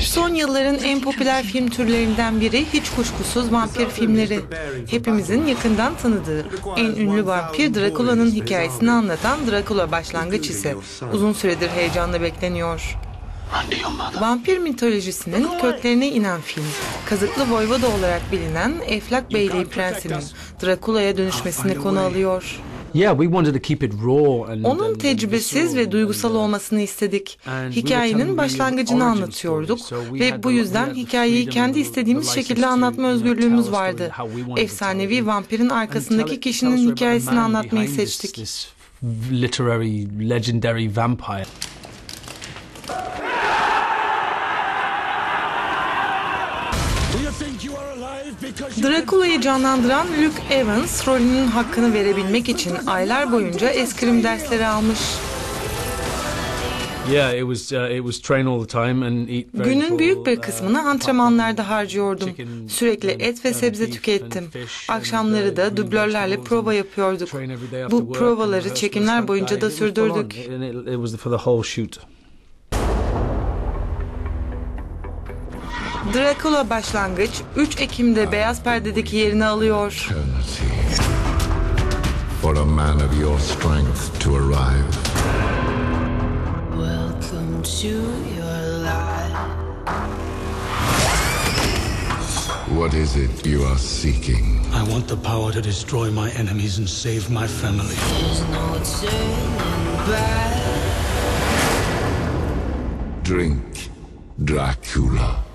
Son yılların en popüler film türlerinden biri hiç kuşkusuz vampir filmleri. Hepimizin yakından tanıdığı, en ünlü vampir Drakula'nın hikayesini anlatan Drakula başlangıç ise uzun süredir heyecanla bekleniyor. Vampir mitolojisinin köklerine inen film, kazıklı voyvoda olarak bilinen Eflak Beyliği Prensi'nin Drakula'ya dönüşmesini konu alıyor. Yeah, we wanted to keep it raw and Onun tecrübesiz ve duygusal olmasını istedik. Hikayenin başlangıcını anlatıyorduk ve bu yüzden hikayeyi kendi istediğimiz şekilde anlatma özgürlüğümüz vardı. Efsanevi vampirin arkasındaki kişinin hikayesini anlatmayı seçtik. literary legendary vampire. Drakula'yı canlandıran Luke Evans rolünün hakkını verebilmek için aylar boyunca eskrim dersleri almış. Yeah, it was it was train all the time and eat very Günün büyük bir uh, kısmını antrenmanlarda harcıyordum. Sürekli and- et ve sebze tükettim. Akşamları uh, da dublörlerle prova yapıyorduk. Bu provaları çekimler boyunca da sürdürdük. Dracula başlangıç 3 Ekim'de Beyaz Perde'deki yerini alıyor. for a man of your strength to arrive. Welcome to your life. What is it you are seeking? I want the power to destroy my enemies and save my family. There's no turning back. Drink Dracula.